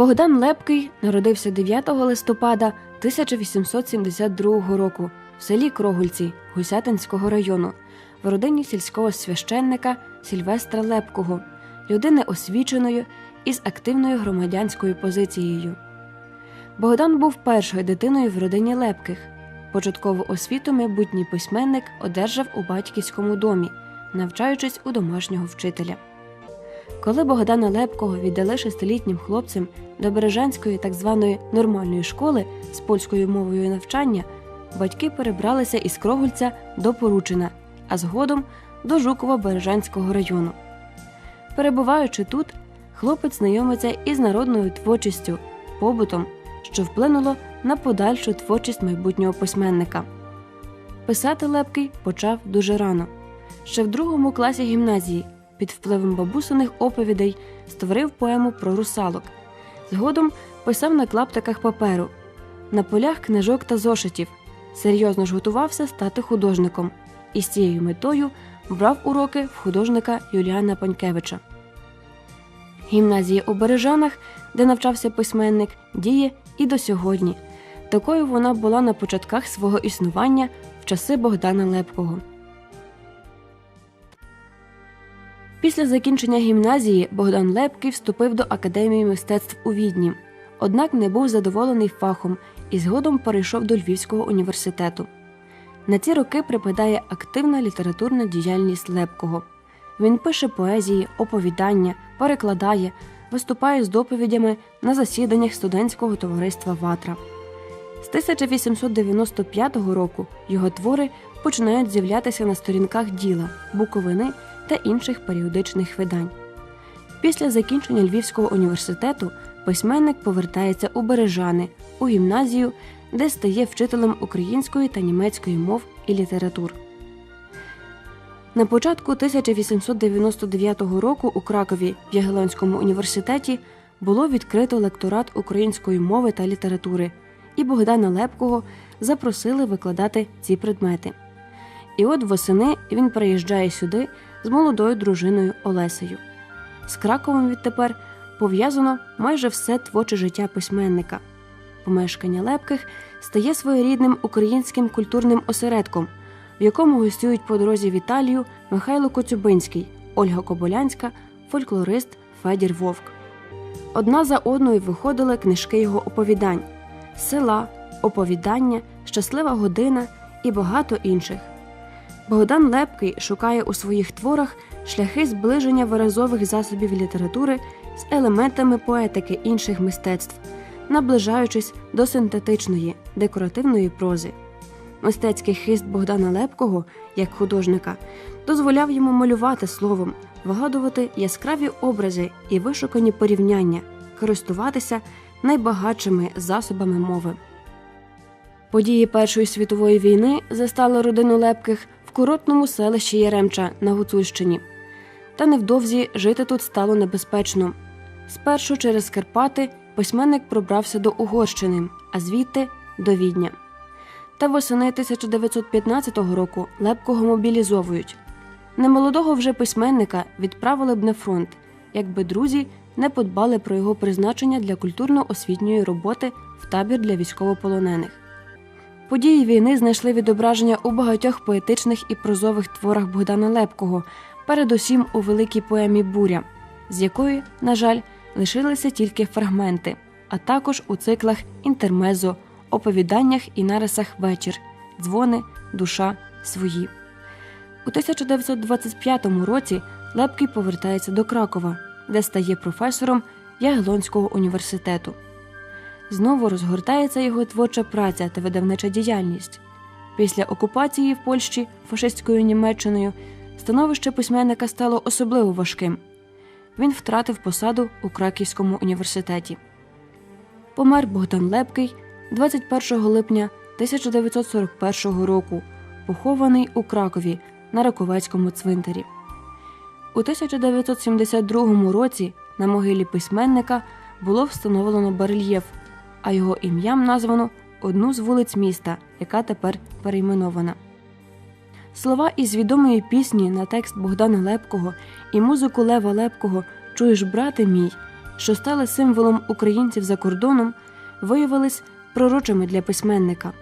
Богдан Лепкий народився 9 листопада 1872 року в селі Крогульці Гусятинського району в родині сільського священника Сільвестра Лепкого, людини освіченої із активною громадянською позицією. Богдан був першою дитиною в родині Лепких. Початкову освіту майбутній письменник одержав у батьківському домі, навчаючись у домашнього вчителя. Коли Богдана Лепкого віддали шестилітнім хлопцем до Бережанської так званої нормальної школи з польською мовою навчання, батьки перебралися із Крогульця до Поручина, а згодом до Жукова Бережанського району. Перебуваючи тут, хлопець знайомиться із народною творчістю, побутом, що вплинуло на подальшу творчість майбутнього письменника. Писати Лепкий почав дуже рано. Ще в другому класі гімназії під впливом бабусиних оповідей створив поему про русалок. Згодом писав на клаптиках паперу, на полях книжок та зошитів. Серйозно ж готувався стати художником і з цією метою брав уроки в художника Юліана Панькевича. Гімназія у Бережанах, де навчався письменник, діє і до сьогодні. Такою вона була на початках свого існування в часи Богдана Лепкого. Після закінчення гімназії Богдан Лепкий вступив до Академії мистецтв у Відні, однак не був задоволений фахом і згодом перейшов до Львівського університету. На ці роки припадає активна літературна діяльність Лепкого. Він пише поезії, оповідання, перекладає, виступає з доповідями на засіданнях студентського товариства Ватра. З 1895 року його твори починають з'являтися на сторінках діла, буковини та інших періодичних видань. Після закінчення Львівського університету письменник повертається у Бережани, у гімназію, де стає вчителем української та німецької мов і літератур. На початку 1899 року у Кракові в Ягелонському університеті було відкрито лекторат української мови та літератури, і Богдана Лепкого запросили викладати ці предмети. І от восени він приїжджає сюди з молодою дружиною Олесею. З Краковом відтепер пов'язано майже все творче життя письменника. Помешкання Лепких стає своєрідним українським культурним осередком, в якому гостюють по дорозі в Італію Михайло Коцюбинський, Ольга Коболянська, фольклорист Федір Вовк. Одна за одною виходили книжки його оповідань села, оповідання, щаслива година і багато інших. Богдан Лепкий шукає у своїх творах шляхи зближення виразових засобів літератури з елементами поетики інших мистецтв, наближаючись до синтетичної, декоративної прози. Мистецький хист Богдана Лепкого, як художника, дозволяв йому малювати словом, вигадувати яскраві образи і вишукані порівняння, користуватися найбагатшими засобами мови. Події Першої світової війни застали родину Лепких в курортному селищі Яремча на Гуцульщині. Та невдовзі жити тут стало небезпечно. Спершу через Карпати письменник пробрався до Угорщини, а звідти до Відня. Та восени 1915 року Лепкого мобілізовують. Немолодого вже письменника відправили б на фронт, якби друзі не подбали про його призначення для культурно-освітньої роботи в табір для військовополонених. Події війни знайшли відображення у багатьох поетичних і прозових творах Богдана Лепкого, передусім у великій поемі Буря, з якої, на жаль, лишилися тільки фрагменти, а також у циклах інтермезо, оповіданнях і нарисах вечір, дзвони, душа, свої. У 1925 році Лепкий повертається до Кракова, де стає професором Ягелонського університету. Знову розгортається його творча праця та видавнича діяльність. Після окупації в Польщі фашистською Німеччиною становище письменника стало особливо важким. Він втратив посаду у Краківському університеті. Помер Богдан Лепкий 21 липня 1941 року, похований у Кракові на Раковецькому цвинтарі. У 1972 році на могилі письменника було встановлено барельєф, а його ім'ям названо одну з вулиць міста, яка тепер перейменована. Слова із відомої пісні на текст Богдана Лепкого і музику Лева Лепкого Чуєш, брате мій, що стали символом українців за кордоном, виявились пророчими для письменника.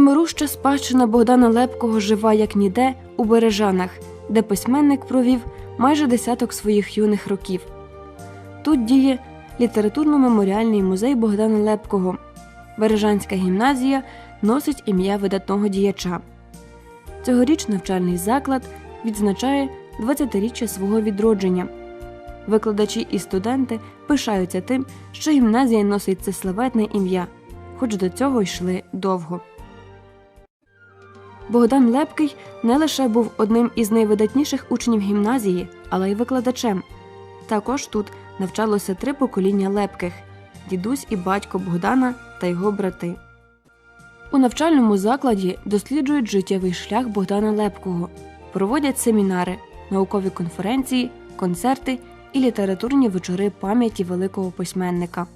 Невмируща спадщина Богдана Лепкого жива як ніде у Бережанах, де письменник провів майже десяток своїх юних років. Тут діє літературно-меморіальний музей Богдана Лепкого. Бережанська гімназія носить ім'я видатного діяча. Цьогоріч навчальний заклад відзначає 20-річчя свого відродження. Викладачі і студенти пишаються тим, що гімназія носить це славетне ім'я, хоч до цього йшли довго. Богдан Лепкий не лише був одним із найвидатніших учнів гімназії, але й викладачем. Також тут навчалося три покоління Лепких дідусь і батько Богдана та його брати. У навчальному закладі досліджують життєвий шлях Богдана Лепкого, проводять семінари, наукові конференції, концерти і літературні вечори пам'яті великого письменника.